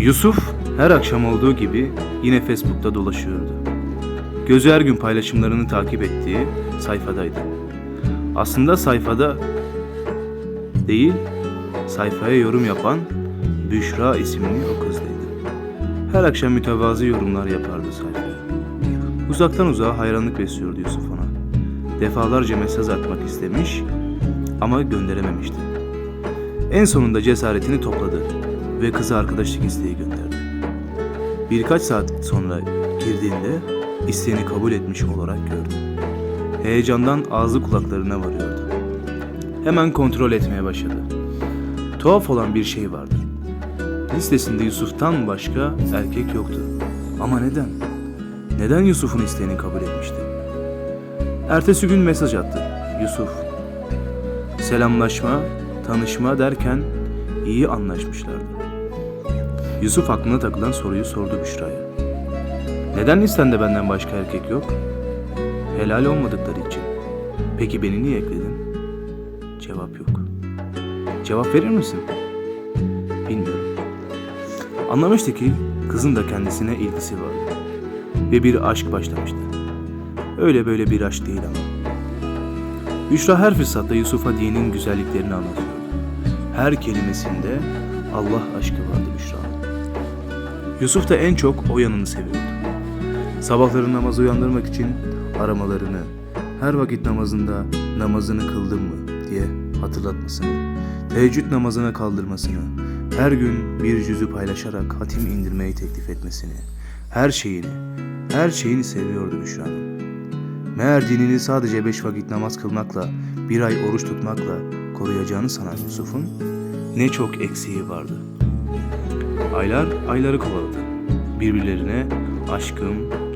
Yusuf her akşam olduğu gibi yine Facebook'ta dolaşıyordu. Gözü her gün paylaşımlarını takip ettiği sayfadaydı. Aslında sayfada değil, sayfaya yorum yapan Büşra isimli o kızdaydı. Her akşam mütevazı yorumlar yapardı sayfaya. Uzaktan uzağa hayranlık besliyordu Yusuf ona. Defalarca mesaj atmak istemiş ama gönderememişti. En sonunda cesaretini topladı ve kıza arkadaşlık isteği gönderdi. Birkaç saat sonra girdiğinde isteğini kabul etmiş olarak gördü. Heyecandan ağzı kulaklarına varıyordu. Hemen kontrol etmeye başladı. Tuhaf olan bir şey vardı. Listesinde Yusuf'tan başka erkek yoktu. Ama neden? Neden Yusuf'un isteğini kabul etmişti? Ertesi gün mesaj attı. Yusuf. Selamlaşma, tanışma derken iyi anlaşmışlardı. Yusuf aklına takılan soruyu sordu Büşra'ya. Neden listende benden başka erkek yok? Helal olmadıkları için. Peki beni niye ekledin? Cevap yok. Cevap verir misin? Bilmiyorum. Anlamıştı ki kızın da kendisine ilgisi vardı. Ve bir aşk başlamıştı. Öyle böyle bir aşk değil ama. Büşra her fırsatta Yusuf'a dinin güzelliklerini anlatıyordu. Her kelimesinde Allah aşkı vardı Büşra'nın. Yusuf da en çok o yanını seviyordu. Sabahları namaz uyandırmak için aramalarını, her vakit namazında namazını kıldın mı diye hatırlatmasını, teheccüd namazına kaldırmasını, her gün bir cüzü paylaşarak hatim indirmeyi teklif etmesini, her şeyini, her şeyini seviyordu Büşra'nın. Meğer dinini sadece beş vakit namaz kılmakla, bir ay oruç tutmakla koruyacağını sanan Yusuf'un ne çok eksiği vardı. Aylar ayları kovaladı. Birbirlerine aşkım,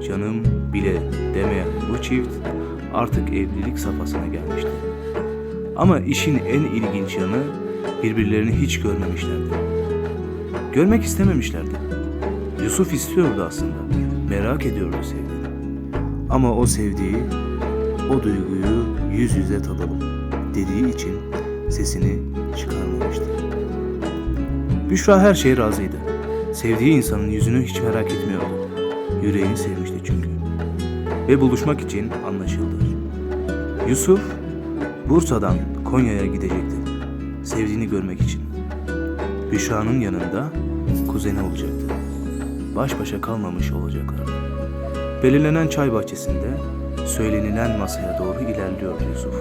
canım bile demeyen bu çift artık evlilik safhasına gelmişti. Ama işin en ilginç yanı birbirlerini hiç görmemişlerdi. Görmek istememişlerdi. Yusuf istiyordu aslında. Merak ediyordu sevdiğini. Ama o sevdiği, o duyguyu yüz yüze tadalım dediği için sesini çıkarmamıştı. Büşra her şeye razıydı. Sevdiği insanın yüzünü hiç merak etmiyordu. Yüreğini sevmişti çünkü. Ve buluşmak için anlaşıldı. Yusuf, Bursa'dan Konya'ya gidecekti. Sevdiğini görmek için. Büşra'nın yanında kuzeni olacaktı. Baş başa kalmamış olacaklardı. Belirlenen çay bahçesinde söylenilen masaya doğru ilerliyordu Yusuf.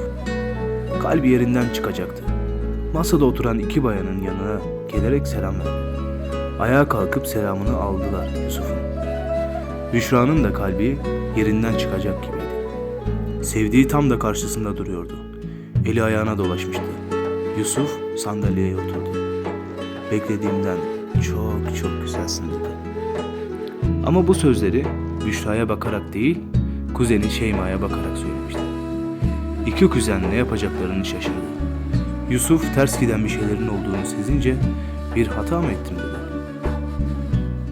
Kalbi yerinden çıkacaktı. Masada oturan iki bayanın yanına gelerek selam verdi. Ayağa kalkıp selamını aldılar Yusuf'un. Büşra'nın da kalbi yerinden çıkacak gibiydi. Sevdiği tam da karşısında duruyordu. Eli ayağına dolaşmıştı. Yusuf sandalyeye oturdu. Beklediğimden çok çok güzelsin dedi. Ama bu sözleri Büşra'ya bakarak değil, kuzeni Şeyma'ya bakarak söylemişti. İki kuzen ne yapacaklarını şaşırdı. Yusuf ters giden bir şeylerin olduğunu sezince bir hata mı ettim dedi.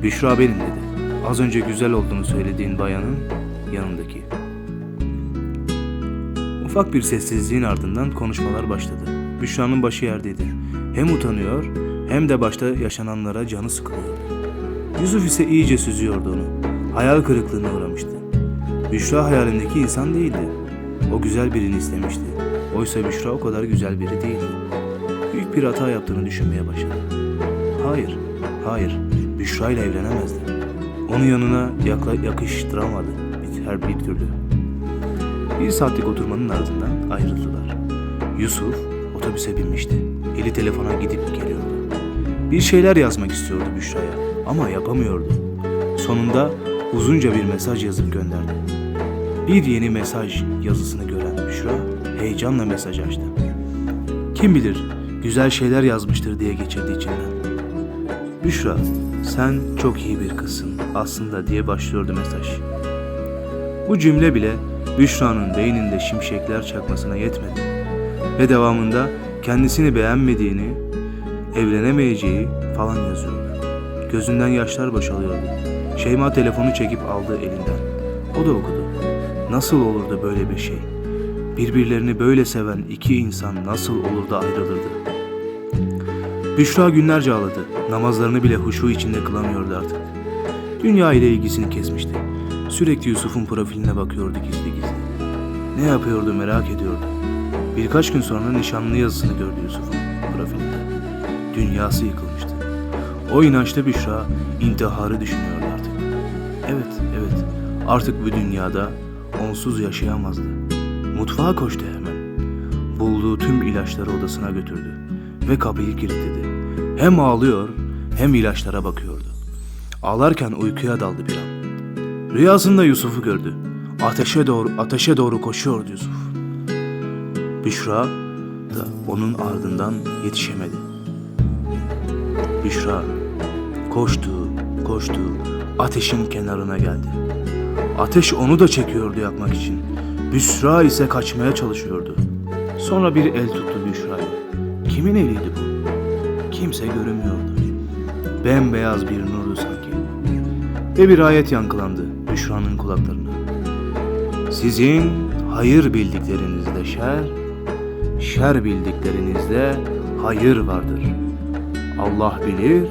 Büşra benim dedi. Az önce güzel olduğunu söylediğin bayanın yanındaki. Ufak bir sessizliğin ardından konuşmalar başladı. Büşra'nın başı yerdeydi. Hem utanıyor hem de başta yaşananlara canı sıkılıyordu. Yusuf ise iyice süzüyordu onu. Hayal kırıklığına uğramıştı. Büşra hayalindeki insan değildi. O güzel birini istemişti. Oysa Büşra o kadar güzel biri değildi. Büyük bir hata yaptığını düşünmeye başladı. Hayır, hayır. Büşra ile evlenemezdi. Onu yanına yakla, yakıştıramadı her bir türlü. Bir saatlik oturmanın ardından ayrıldılar. Yusuf otobüse binmişti. Eli telefona gidip geliyordu. Bir şeyler yazmak istiyordu Büşra'ya ama yapamıyordu. Sonunda uzunca bir mesaj yazıp gönderdi. Bir yeni mesaj yazısını gören Büşra heyecanla mesaj açtı. Kim bilir güzel şeyler yazmıştır diye geçirdi içinden. Büşra sen çok iyi bir kızsın aslında diye başlıyordu mesaj. Bu cümle bile Büşra'nın beyninde şimşekler çakmasına yetmedi. Ve devamında kendisini beğenmediğini, evlenemeyeceği falan yazıyordu. Gözünden yaşlar boşalıyordu. Şeyma telefonu çekip aldı elinden. O da okudu. Nasıl olurdu böyle bir şey? Birbirlerini böyle seven iki insan nasıl olur da ayrılırdı? Büşra günlerce ağladı. Namazlarını bile huşu içinde kılamıyordu artık. Dünya ile ilgisini kesmişti. Sürekli Yusuf'un profiline bakıyordu gizli gizli. Ne yapıyordu merak ediyordu. Birkaç gün sonra nişanlı yazısını gördü Yusuf'un profilinde. Dünyası yıkılmıştı. O inançta Büşra intiharı düşünüyordu artık. Evet, evet. Artık bu dünyada onsuz yaşayamazdı. Mutfağa koştu hemen. Bulduğu tüm ilaçları odasına götürdü ve kapıyı kilitledi. Hem ağlıyor hem ilaçlara bakıyordu. Ağlarken uykuya daldı bir an. Rüyasında Yusuf'u gördü. Ateşe doğru ateşe doğru koşuyordu Yusuf. Büşra da onun ardından yetişemedi. Büşra koştu, koştu, ateşin kenarına geldi. Ateş onu da çekiyordu yakmak için. Büşra ise kaçmaya çalışıyordu. Sonra bir el tuttu Büşra'yı. Kimin eliydi bu? Kimse görünmüyordu. Bembeyaz bir nurdu sanki. Ve bir ayet yankılandı Büşra'nın kulaklarına. Sizin hayır bildiklerinizde şer, şer bildiklerinizde hayır vardır. Allah bilir,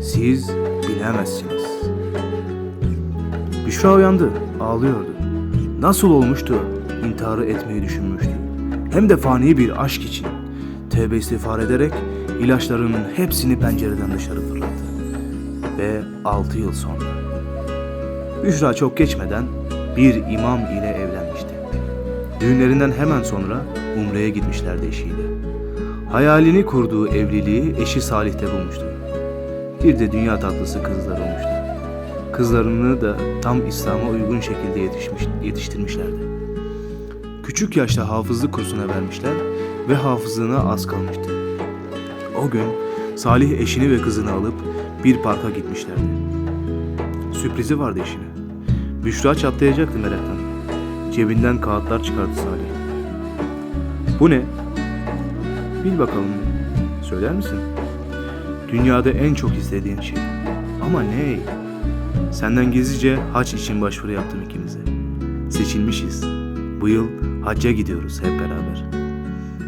siz bilemezsiniz. Büşra uyandı, ağlıyordu. Nasıl olmuştu intiharı etmeyi düşünmüştü. Hem de fani bir aşk için. Tevbe istiğfar ederek ilaçlarının hepsini pencereden dışarı fırlattı. Ve altı yıl sonra. Büşra çok geçmeden bir imam ile evlenmişti. Düğünlerinden hemen sonra Umre'ye gitmişlerdi eşiyle. Hayalini kurduğu evliliği eşi Salih'te bulmuştu. Bir de dünya tatlısı kızlar olmuştu. Kızlarını da tam İslam'a uygun şekilde yetişmiş, yetiştirmişlerdi. Küçük yaşta hafızlık kursuna vermişler ve hafızlığına az kalmıştı. O gün Salih eşini ve kızını alıp bir parka gitmişlerdi. Sürprizi vardı eşine. Büşra çatlayacaktı meraktan. Cebinden kağıtlar çıkardı Salih. Bu ne? Bil bakalım. Söyler misin? Dünyada en çok istediğin şey. Ama ne? Senden gizlice haç için başvuru yaptım ikimize. Seçilmişiz. Bu yıl hacca gidiyoruz hep beraber.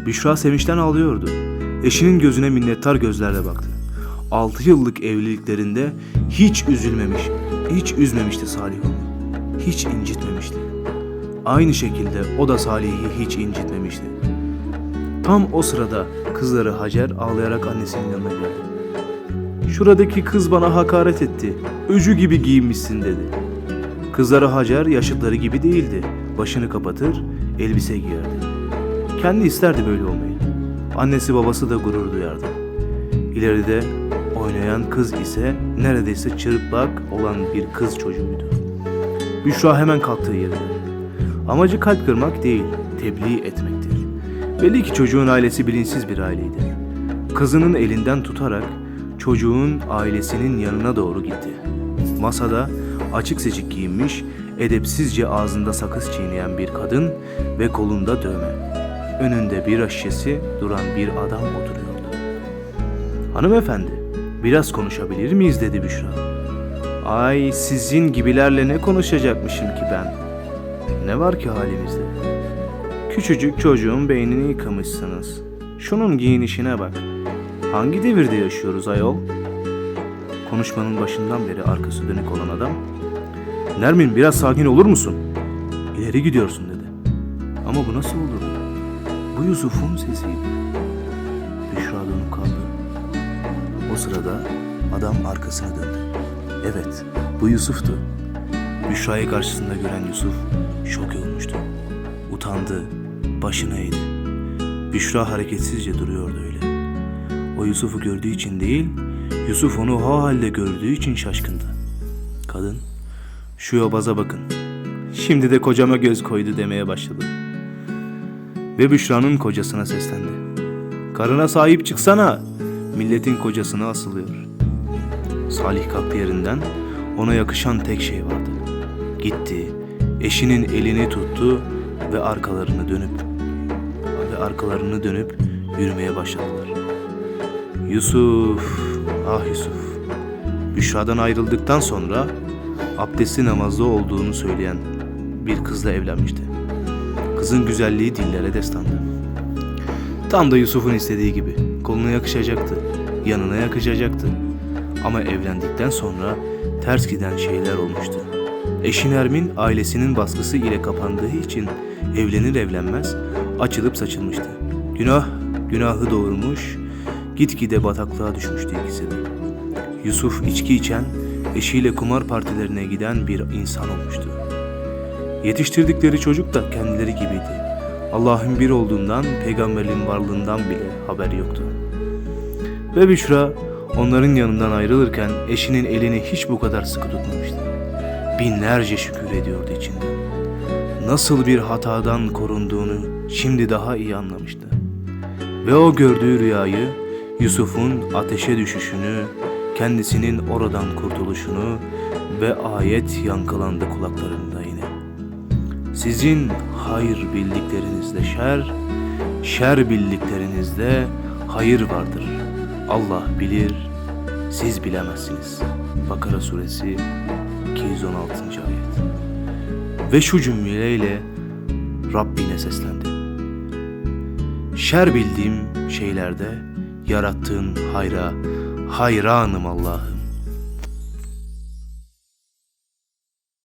Büşra sevinçten ağlıyordu. Eşinin gözüne minnettar gözlerle baktı. Altı yıllık evliliklerinde hiç üzülmemiş, hiç üzmemişti Salih onu. Hiç incitmemişti. Aynı şekilde o da Salih'i hiç incitmemişti. Tam o sırada kızları Hacer ağlayarak annesinin yanına geldi. Şuradaki kız bana hakaret etti. Öcü gibi giyinmişsin dedi. Kızları Hacer yaşıtları gibi değildi. Başını kapatır, elbise giyerdi. Kendi isterdi böyle olmayı. Annesi babası da gurur duyardı. İleride oynayan kız ise neredeyse çırplak olan bir kız çocuğuydu. Büşra hemen kalktığı yerinde. Amacı kalp kırmak değil, tebliğ etmektir. Belli ki çocuğun ailesi bilinçsiz bir aileydi. Kızının elinden tutarak çocuğun ailesinin yanına doğru gitti. Masada açık seçik giyinmiş, edepsizce ağzında sakız çiğneyen bir kadın ve kolunda dövme. Önünde bira şişesi duran bir adam oturuyordu. Hanımefendi, biraz konuşabilir miyiz dedi Büşra. Ay sizin gibilerle ne konuşacakmışım ki ben? Ne var ki halimizde? Küçücük çocuğun beynini yıkamışsınız. Şunun giyinişine bak. Hangi devirde yaşıyoruz ayol? Konuşmanın başından beri arkası dönük olan adam. Nermin biraz sakin olur musun? İleri gidiyorsun dedi. Ama bu nasıl olur? Bu Yusuf'un sesiydi. Büşra dönüp kaldı. O sırada adam arkasına döndü. Evet, bu Yusuf'tu. Büşra'yı karşısında gören Yusuf şok olmuştu. Utandı, başını eğdi. Büşra hareketsizce duruyordu öyle. O Yusuf'u gördüğü için değil, Yusuf onu o halde gördüğü için şaşkındı. Kadın, şu yobaza bakın. Şimdi de kocama göz koydu demeye başladı. Ve Büşra'nın kocasına seslendi. Karına sahip çıksana. Milletin kocasına asılıyor. Salih kalktı yerinden. Ona yakışan tek şey vardı. Gitti. Eşinin elini tuttu ve arkalarını dönüp ve arkalarını dönüp yürümeye başladılar. Yusuf, ah Yusuf. Büşra'dan ayrıldıktan sonra abdestli namazda olduğunu söyleyen bir kızla evlenmişti. Kızın güzelliği dillere destandı. Tam da Yusuf'un istediği gibi koluna yakışacaktı, yanına yakışacaktı. Ama evlendikten sonra ters giden şeyler olmuştu. Eşin Ermin ailesinin baskısı ile kapandığı için evlenir evlenmez açılıp saçılmıştı. Günah, günahı doğurmuş, gitgide bataklığa düşmüştü ikisi de. Yusuf içki içen, eşiyle kumar partilerine giden bir insan olmuştu. Yetiştirdikleri çocuk da kendileri gibiydi. Allah'ın bir olduğundan, peygamberin varlığından bile haberi yoktu. Ve Büşra onların yanından ayrılırken eşinin elini hiç bu kadar sıkı tutmamıştı. Binlerce şükür ediyordu içinden. Nasıl bir hatadan korunduğunu şimdi daha iyi anlamıştı. Ve o gördüğü rüyayı, Yusuf'un ateşe düşüşünü, kendisinin oradan kurtuluşunu ve ayet yankılandı kulaklarında. Sizin hayır bildiklerinizde şer, şer bildiklerinizde hayır vardır. Allah bilir, siz bilemezsiniz. Bakara suresi 216. ayet. Ve şu cümleyle Rabbine seslendi. Şer bildiğim şeylerde yarattığın hayra hayranım Allah'ım.